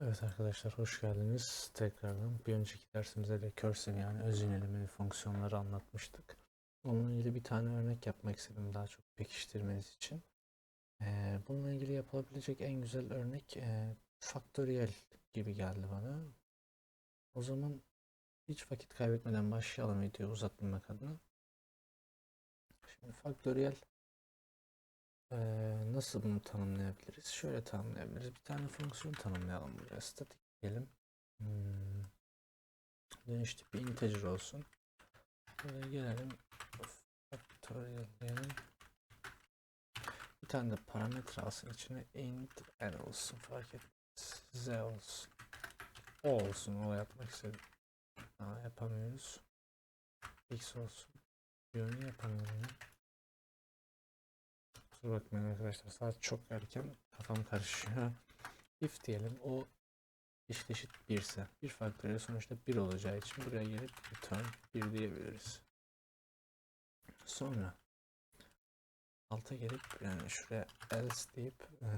Evet arkadaşlar hoş geldiniz tekrardan. Bir önceki dersimizde de cursive yani öz yönelimli fonksiyonları anlatmıştık. Onunla ilgili bir tane örnek yapmak istedim daha çok pekiştirmeniz için. Ee, bununla ilgili yapılabilecek en güzel örnek e, faktöriyel gibi geldi bana. O zaman hiç vakit kaybetmeden başlayalım videoyu uzatmamak adına. Şimdi faktöriyel ee, nasıl bunu tanımlayabiliriz? Şöyle tanımlayabiliriz. Bir tane fonksiyon tanımlayalım buraya. Statik diyelim. Hmm. Dönüş tipi integer olsun. Buraya gelelim. Factorial diyelim. Bir tane de parametre alsın içine. int n olsun fark etmez. z olsun. O olsun. O yapmak istedim. Aa, yapamıyoruz. x olsun. Yönü yapamıyorum. Kusura bakmayın arkadaşlar saat çok erken kafam karışıyor. If diyelim o eşit eşit 1 ise bir faktöriyel sonuçta 1 olacağı için buraya gelip return 1 diyebiliriz. Sonra alta gelip yani şuraya else deyip eee,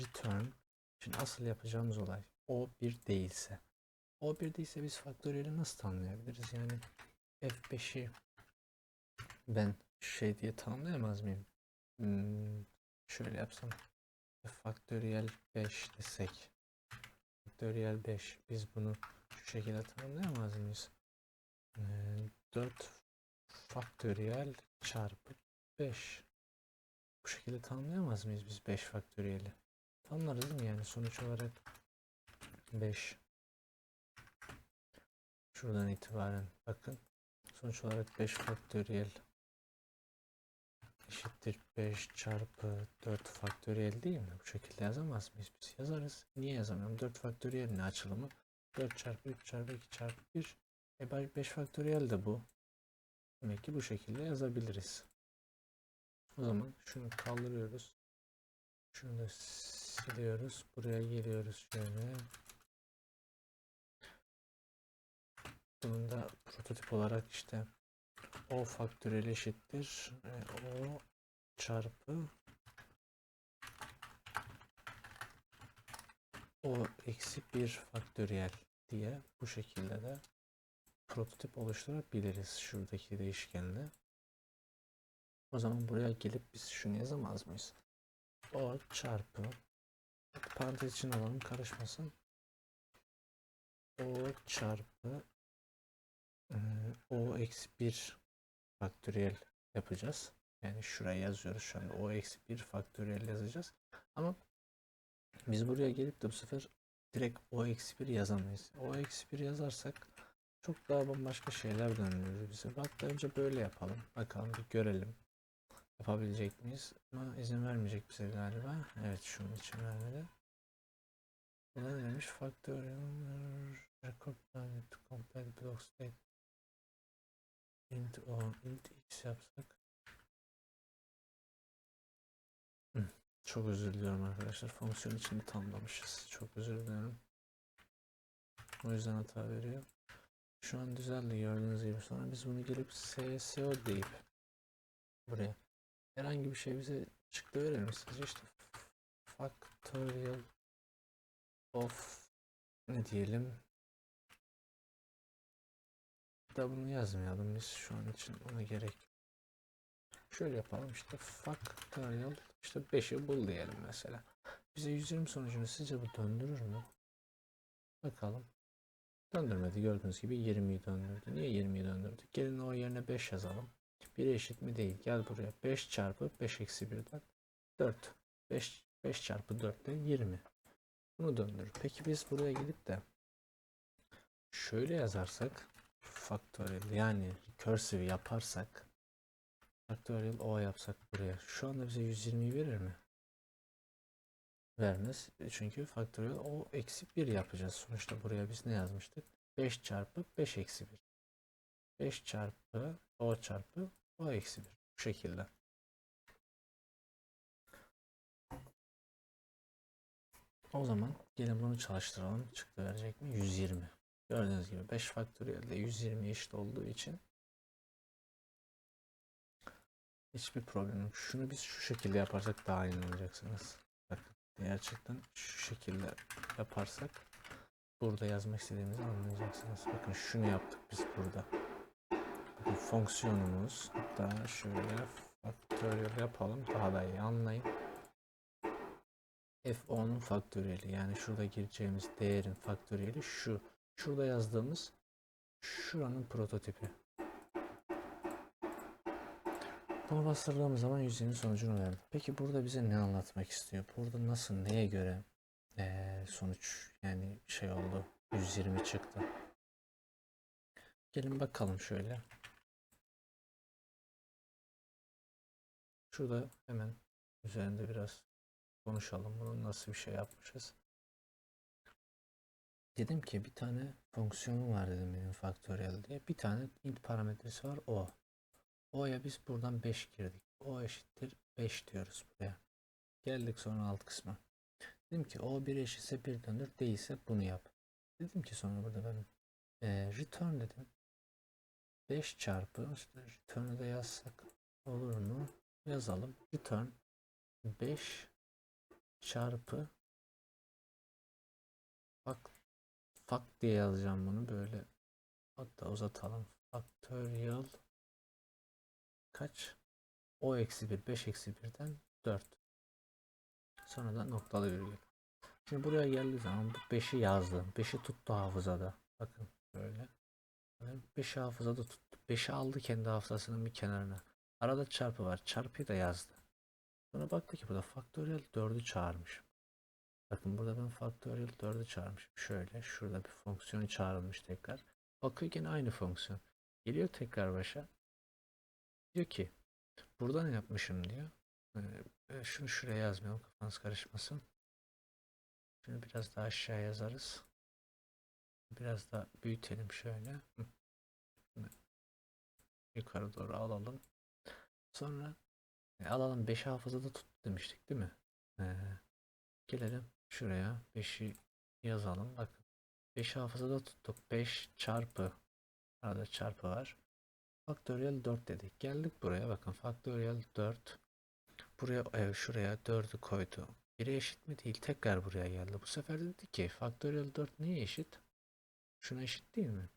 return şimdi asıl yapacağımız olay o 1 değilse o 1 değilse biz faktöriyeli nasıl tanımlayabiliriz? Yani f5'i ben şey diye tanımlayamaz mıyım? Hmm, şöyle yapsam. Faktöriyel 5 desek. Faktöriyel 5 biz bunu şu şekilde tanımlayamaz mıyız? Ee, 4 faktöriyel çarpı 5 bu şekilde tanımlayamaz mıyız biz 5 faktöriyeli? Tanımlarız değil mi yani? Sonuç olarak 5 şuradan itibaren bakın. Sonuç olarak 5 faktöriyel eşittir 5 çarpı 4 faktöriyel değil mi? Bu şekilde yazamaz mıyız? Biz yazarız. Niye yazamıyorum? 4 faktöriyel ne açılımı? 4 çarpı 3 çarpı 2 çarpı 1. E 5 faktöriyel de bu. Demek ki bu şekilde yazabiliriz. O zaman şunu kaldırıyoruz. Şunu da siliyoruz. Buraya geliyoruz şöyle. Bunun da prototip olarak işte o faktöriyel eşittir e, o çarpı o eksi 1 faktöriyel diye bu şekilde de prototip oluşturabiliriz şuradaki değişkenle. O zaman buraya gelip biz şunu yazamaz mıyız? O çarpı parantez için alalım karışmasın. O çarpı e, o eksi 1 faktöriyel yapacağız. Yani şuraya yazıyoruz şu anda. O eksi 1 faktöriyel yazacağız. Ama biz buraya gelip de bu sefer direkt o eksi 1 yazamayız. O eksi 1 yazarsak çok daha bambaşka şeyler dönüyor bize. Hatta önce böyle yapalım. Bakalım bir görelim. Yapabilecek miyiz? Ama izin vermeyecek bize galiba. Evet şunun için vermedi. Burada ne demiş? Factorial record complete block state int o int x yapsak. Çok özür diliyorum arkadaşlar. Fonksiyon içinde tamamlamışız çok özür diliyorum. O yüzden hata veriyor. Şu an düzeldi gördüğünüz gibi. Sonra biz bunu gelip CSO deyip buraya herhangi bir şey bize çıktı verir misiniz işte factorial of ne diyelim da bunu yazmayalım biz şu an için ona gerek. Şöyle yapalım işte factorial işte 5'i bul diyelim mesela. Bize 120 sonucunu sizce bu döndürür mü? Bakalım. Döndürmedi gördüğünüz gibi 20'yi döndürdü. Niye 20'yi döndürdü? Gelin o yerine 5 yazalım. 1 eşit mi değil. Gel buraya 5 çarpı 5 eksi 1'den 4. 5, 5 çarpı 4'ten 20. Bunu döndürür. Peki biz buraya gidip de şöyle yazarsak faktöriyel yani recursive yaparsak faktöriyel o yapsak buraya şu anda bize 120 verir mi? Vermez. Çünkü faktöriyel o eksi 1 yapacağız. Sonuçta buraya biz ne yazmıştık? 5 çarpı 5 eksi 1. 5 çarpı o çarpı o eksi 1. Bu şekilde. O zaman gelin bunu çalıştıralım. Çıktı verecek mi? 120. Gördüğünüz gibi 5 faktöriyel de 120 eşit olduğu için hiçbir problem yok. Şunu biz şu şekilde yaparsak daha iyi anlayacaksınız. Bakın gerçekten şu şekilde yaparsak burada yazmak istediğimizi anlayacaksınız. Bakın şunu yaptık biz burada. Bakın fonksiyonumuz hatta şöyle faktöriyel yapalım daha da iyi anlayın. f10'un faktöriyeli yani şurada gireceğimiz değerin faktöriyeli şu. Şurada yazdığımız şuranın prototipi. Bunu bastırdığımız zaman 120 sonucunu verdi. Peki burada bize ne anlatmak istiyor? Burada nasıl, neye göre eee, sonuç yani şey oldu. 120 çıktı. Gelin bakalım şöyle. Şurada hemen üzerinde biraz konuşalım. Bunu nasıl bir şey yapmışız? Dedim ki bir tane fonksiyonum var dedim benim faktöriyel diye. Bir tane int parametresi var o. O'ya biz buradan 5 girdik. O eşittir 5 diyoruz buraya. Geldik sonra alt kısma. Dedim ki o 1 eşitse 1 döndür değilse bunu yap. Dedim ki sonra burada ben eee, return dedim. 5 çarpı işte return'ı da yazsak olur mu? Yazalım. Return 5 çarpı fak diye yazacağım bunu böyle hatta uzatalım. Factorial kaç? O eksi 1, 5 eksi 1'den 4. Sonra da noktalı virgül. Şimdi buraya geldiği zaman bu 5'i yazdım. 5'i tuttu hafızada. Bakın böyle. 5'i hafızada tuttu. 5'i aldı kendi hafızasının bir kenarına. Arada çarpı var. Çarpıyı da yazdı. Sonra baktı ki burada faktöriyel 4'ü çağırmış. Bakın burada ben faktöriyel 4'ü çağırmışım. Şöyle şurada bir fonksiyon çağrılmış tekrar. Bakıyor gene aynı fonksiyon. Geliyor tekrar başa. Diyor ki burada ne yapmışım diyor. Ee, e, şunu şuraya yazmayalım kafanız karışmasın. Şunu biraz daha aşağı yazarız. Biraz daha büyütelim şöyle. Yukarı doğru alalım. Sonra e, alalım 5 hafızada tut demiştik değil mi? Ee, gelelim şuraya 5'i yazalım. Bakın 5 hafızada tuttuk. 5 çarpı arada çarpı var. Faktöriyel 4 dedik. Geldik buraya bakın faktöriyel 4 buraya e, şuraya 4'ü koydu. 1'e eşit mi değil tekrar buraya geldi. Bu sefer dedi ki faktöriyel 4 neye eşit? Şuna eşit değil mi?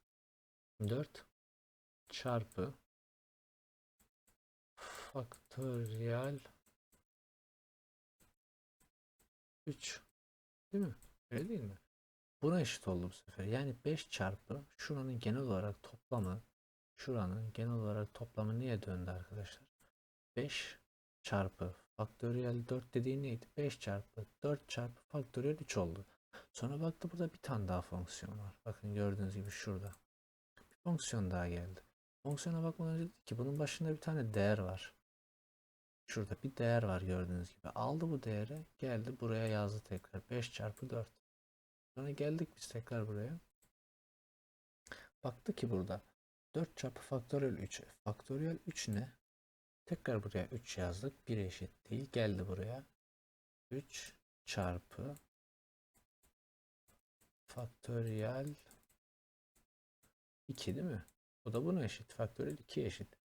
4 çarpı faktöriyel 3 değil mi? Öyle değil mi? Buna eşit oldu bu sefer. Yani 5 çarpı şuranın genel olarak toplamı şuranın genel olarak toplamı niye döndü arkadaşlar? 5 çarpı faktöriyel 4 dediği neydi? 5 çarpı 4 çarpı faktöriyel 3 oldu. Sonra baktı burada bir tane daha fonksiyon var. Bakın gördüğünüz gibi şurada. Bir fonksiyon daha geldi. Fonksiyona bakmadan önce ki bunun başında bir tane değer var. Şurada bir değer var gördüğünüz gibi. Aldı bu değeri geldi buraya yazdı tekrar. 5 çarpı 4. Sonra geldik biz tekrar buraya. Baktı ki burada 4 çarpı faktöriyel 3. Faktöriyel 3 ne? Tekrar buraya 3 yazdık. 1 eşit değil. Geldi buraya. 3 çarpı faktöriyel 2 değil mi? Bu da buna eşit. Faktöriyel 2 eşit.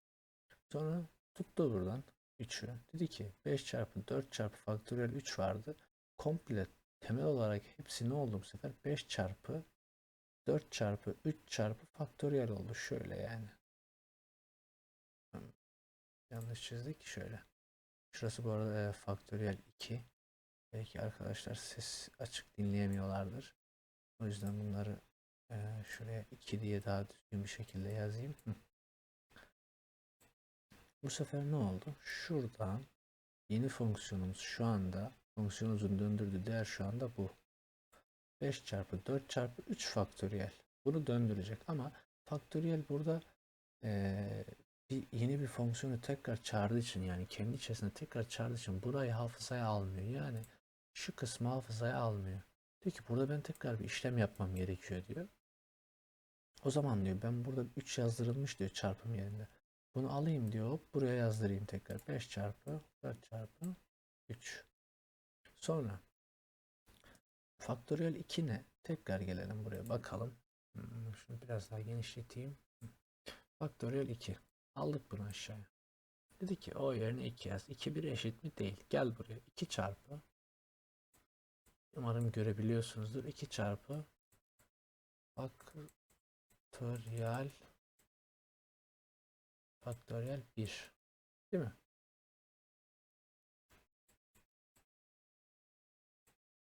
Sonra tuttu buradan 3'ü. Dedi ki 5 çarpı 4 çarpı faktöriyel 3 vardı. Komple temel olarak hepsi ne oldu bu sefer? 5 çarpı 4 çarpı 3 çarpı faktöriyel oldu. Şöyle yani. Yanlış çizdik. Şöyle. Şurası bu arada e, faktöriyel 2. Belki arkadaşlar ses açık dinleyemiyorlardır. O yüzden bunları e, şuraya 2 diye daha düzgün bir şekilde yazayım. Bu sefer ne oldu? Şuradan yeni fonksiyonumuz şu anda fonksiyonumuzun döndürdüğü değer şu anda bu. 5 çarpı 4 çarpı 3 faktöriyel. Bunu döndürecek ama faktöriyel burada eee, bir yeni bir fonksiyonu tekrar çağırdığı için yani kendi içerisinde tekrar çağırdığı için burayı hafızaya almıyor. Yani şu kısmı hafızaya almıyor. Diyor ki burada ben tekrar bir işlem yapmam gerekiyor diyor. O zaman diyor ben burada 3 yazdırılmış diyor çarpım yerinde. Bunu alayım diyor buraya yazdırayım tekrar. 5 çarpı 4 çarpı 3. Sonra faktöriyel 2 ne? Tekrar gelelim buraya bakalım. Hmm, Şunu biraz daha genişleteyim. Faktöriyel 2. Aldık bunu aşağıya. Dedi ki o yerine 2 yaz. 2 1 eşit mi? Değil. Gel buraya. 2 çarpı Umarım görebiliyorsunuzdur. 2 çarpı faktöriyel faktöriyel 1 değil mi?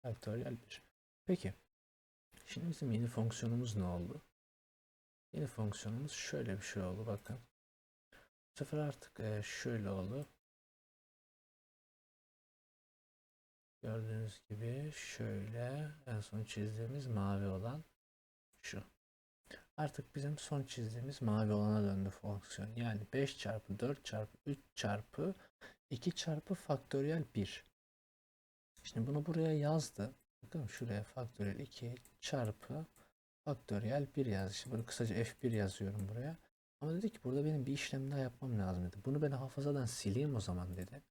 Faktöriyel 1. Peki. Şimdi bizim yeni fonksiyonumuz ne oldu? Yeni fonksiyonumuz şöyle bir şey oldu bakın. Bu sefer artık e, şöyle oldu. Gördüğünüz gibi şöyle en son çizdiğimiz mavi olan şu. Artık bizim son çizdiğimiz mavi olana döndü fonksiyon. Yani 5 çarpı 4 çarpı 3 çarpı 2 çarpı faktöriyel 1. Şimdi bunu buraya yazdı. Bakın şuraya faktöriyel 2 çarpı faktöriyel 1 yazdı. Şimdi bunu kısaca F1 yazıyorum buraya. Ama dedi ki burada benim bir işlem daha yapmam lazım dedi. Bunu ben hafızadan sileyim o zaman dedi.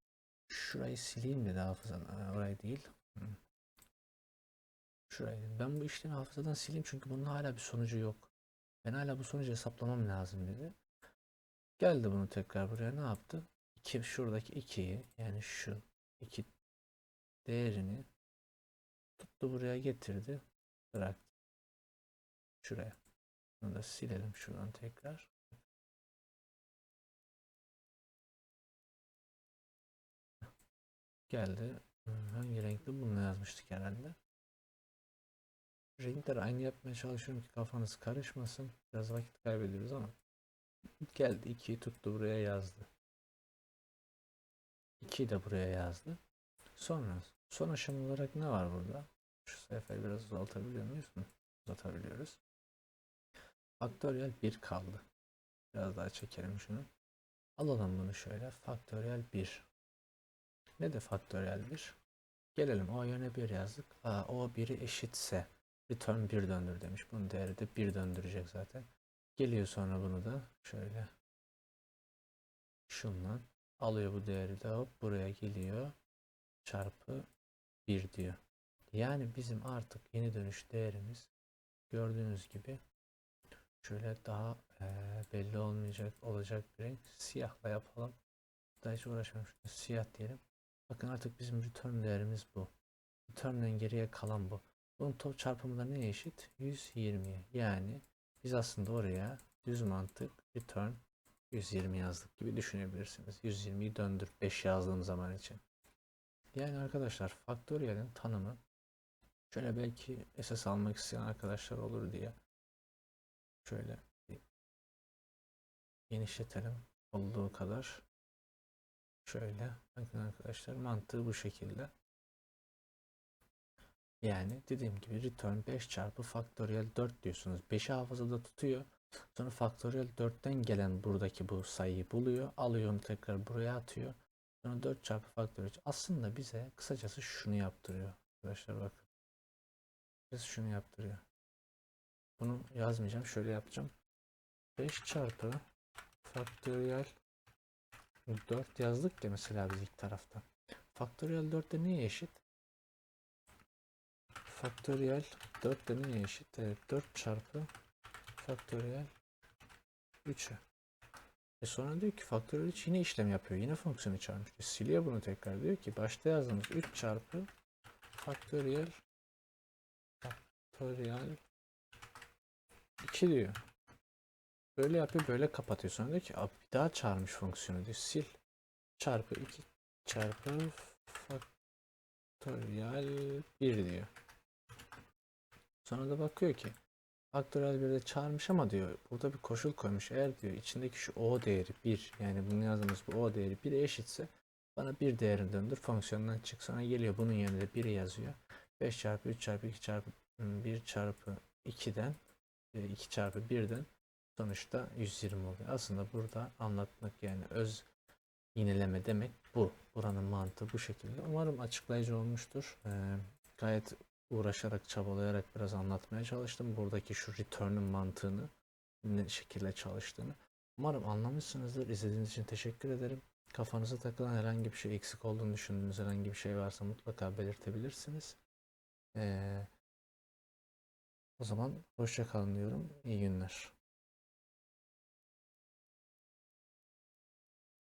Şurayı sileyim dedi hafızadan. Aa, Orayı değil. Hı. Şurayı. Ben bu işlemi hafızadan sileyim çünkü bunun hala bir sonucu yok. Ben hala bu sonucu hesaplamam lazım dedi. Geldi bunu tekrar buraya ne yaptı? 2 şuradaki 2'yi yani şu 2 değerini tuttu buraya getirdi. Bıraktı. Şuraya. Bunu da silelim şuradan tekrar. Geldi. Hangi renkte bunu yazmıştık herhalde. Renkleri aynı yapmaya çalışıyorum ki kafanız karışmasın. Biraz vakit kaybediyoruz ama. Geldi 2'yi tuttu buraya yazdı. 2'yi de buraya yazdı. Sonra son aşama olarak ne var burada? Şu sayfayı biraz uzatabiliyor muyuz? Hı, Uzatabiliyoruz. Faktöriyel 1 kaldı. Biraz daha çekelim şunu. Alalım bunu şöyle. Faktöriyel 1. Ne de faktöriyel 1? Gelelim o yerine 1 yazdık. Aa, o 1'i eşitse return 1 döndür demiş. Bunun değeri de 1 döndürecek zaten. Geliyor sonra bunu da şöyle şundan alıyor bu değeri de hop buraya geliyor çarpı 1 diyor. Yani bizim artık yeni dönüş değerimiz gördüğünüz gibi şöyle daha eee, belli olmayacak olacak bir renk siyahla yapalım. Daha hiç. Şunu siyah diyelim. Bakın artık bizim return değerimiz bu. Return'den geriye kalan bu. Bunun top çarpımı da neye eşit? 120'ye. Yani biz aslında oraya düz mantık return 120 yazdık gibi düşünebilirsiniz. 120'yi döndür 5 yazdığım zaman için. Yani arkadaşlar faktöriyelin tanımı şöyle belki esas almak isteyen arkadaşlar olur diye şöyle genişletelim olduğu kadar. Şöyle bakın arkadaşlar mantığı bu şekilde. Yani dediğim gibi return 5 çarpı faktöriyel 4 diyorsunuz. 5'i hafızada tutuyor. Sonra faktöriyel 4'ten gelen buradaki bu sayıyı buluyor. Alıyor onu tekrar buraya atıyor. Sonra 4 çarpı faktöriyel. Aslında bize kısacası şunu yaptırıyor. Arkadaşlar bakın. Bize şunu yaptırıyor. Bunu yazmayacağım. Şöyle yapacağım. 5 çarpı faktöriyel 4 yazdık ya mesela biz ilk tarafta. Faktöriyel 4 de neye eşit? Faktöriyel 4 de neye eşit? Evet 4 çarpı faktöriyel 3'e. E sonra diyor ki faktöriyel 3 yine işlem yapıyor. Yine fonksiyonu çağırmış. E siliyor bunu tekrar. Diyor ki başta yazdığımız 3 çarpı faktöriyel faktöriyel 2 diyor. Böyle yapıyor böyle kapatıyor. Sonra diyor ki "Abi bir daha çağırmış fonksiyonu diyor. Sil. Çarpı 2 çarpı faktöriyel 1 diyor. Sonra da bakıyor ki faktöriyel 1'de çağırmış ama diyor burada bir koşul koymuş. Eğer diyor içindeki şu o değeri 1 yani bunu yazdığımız bu o değeri 1'e eşitse bana bir değerini döndür fonksiyondan çık. Sonra geliyor bunun yerine de 1'i yazıyor. 5 çarpı 3 çarpı 2 çarpı 1 çarpı 2'den 2 çarpı 1'den sonuçta 120 oluyor. Aslında burada anlatmak yani öz yineleme demek bu. Buranın mantığı bu şekilde. Umarım açıklayıcı olmuştur. Ee, gayet uğraşarak, çabalayarak biraz anlatmaya çalıştım. Buradaki şu return'ın mantığını ne şekilde çalıştığını. Umarım anlamışsınızdır. İzlediğiniz için teşekkür ederim. Kafanıza takılan herhangi bir şey eksik olduğunu düşündüğünüz herhangi bir şey varsa mutlaka belirtebilirsiniz. Ee, o zaman hoşça kalın diyorum. İyi günler.